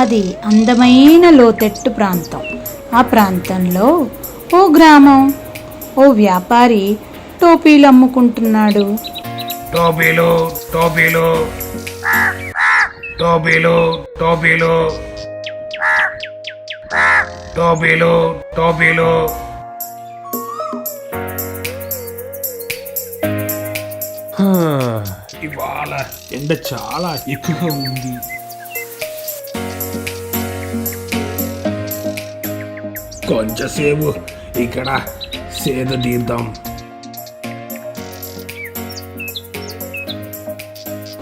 అది అందమైన లోతెట్టు ప్రాంతం. ఆ ప్రాంతంలో ఓ గ్రామం ఓ వ్యాపారి టోపీలు అమ్ముకుంటున్నాడు. టోపీలు టోపీలు టోపీలు టోపీలు టోపీలు టోపీలు. ఇవాళ ఎండ చాలా ఎక్కువగా ఉంది. కొంచెంసేపు ఇక్కడ సేద తీద్దాం.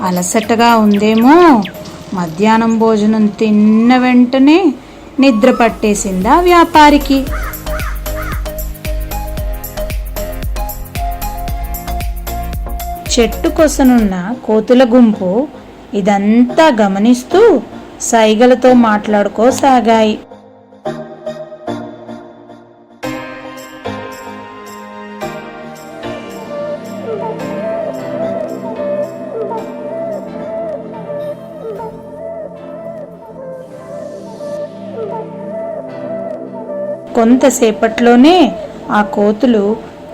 అలసటగా ఉందేమో? మధ్యాహ్నం భోజనం తిన్న వెంటనే నిద్ర పట్టేసిందా వ్యాపారికి? చెట్టు కొసనున్న కోతుల గుంపు ఇదంతా గమనిస్తూ సైగలతో మాట్లాడుకోసాగాయి. కొంతసేపట్లోనే ఆ కోతులు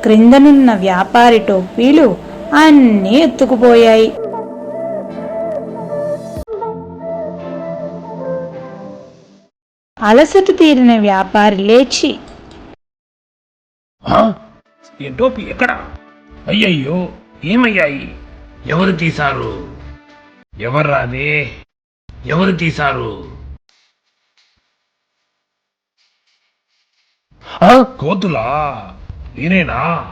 క్రిందనున్న వ్యాపారి టోపీలు అన్నీ ఎత్తుకుపోయాయి. అలసట తీరిన వ్యాపారి లేచి? ఈ టోపీ ఎక్కడ? అయ్యయ్యో ఏమయ్యాయి? ఎవరు తీశారు? ఎవర్రా అదే ఎవరు తీశారు? కోతులా? నేనేనా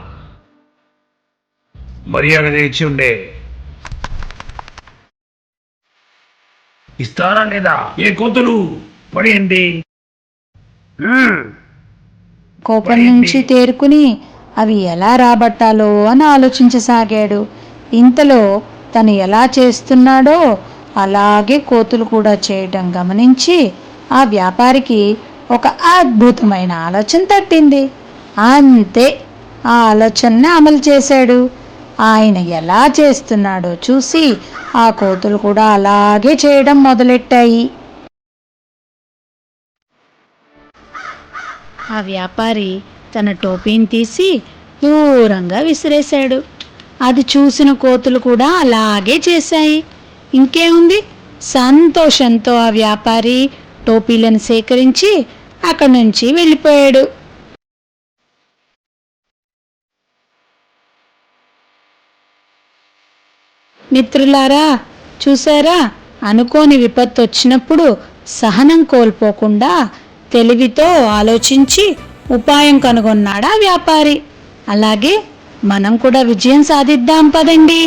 మర్యాద తెచ్చి ఉండే. ఇస్తారా లేదా? ఏ కోతులు? పడేయండి. కోపం నుంచి తేరుకుని అవి ఎలా రాబట్టాలో అని ఆలోచించసాగాడు. ఇంతలో తను ఎలా చేస్తున్నాడో అలాగే కోతులు కూడా చేయటం గమనించి ఆ వ్యాపారికి ఒక అద్భుతమైన ఆలోచన తట్టింది. అంతే ఆ ఆలోచనని అమలు చేశాడు. ఆయన ఎలా చేస్తున్నాడో చూసి ఆ కోతులు కూడా అలాగే చేయడం మొదలెట్టాయి. ఆ వ్యాపారి తన టోపీని తీసి దూరంగా విసిరేశాడు. అది చూసిన కోతులు కూడా అలాగే చేశాయి. ఇంకేముంది? సంతోషంతో ఆ వ్యాపారి టోపీలను సేకరించి అక్కడి నుంచి వెళ్ళిపోయాడు. మిత్రులారా చూసారా అనుకోని విపత్తు వచ్చినప్పుడు సహనం కోల్పోకుండా తెలివితో ఆలోచించి ఉపాయం కనుగొన్నాడా వ్యాపారి. అలాగే మనం కూడా విజయం సాధిద్దాం పదండి.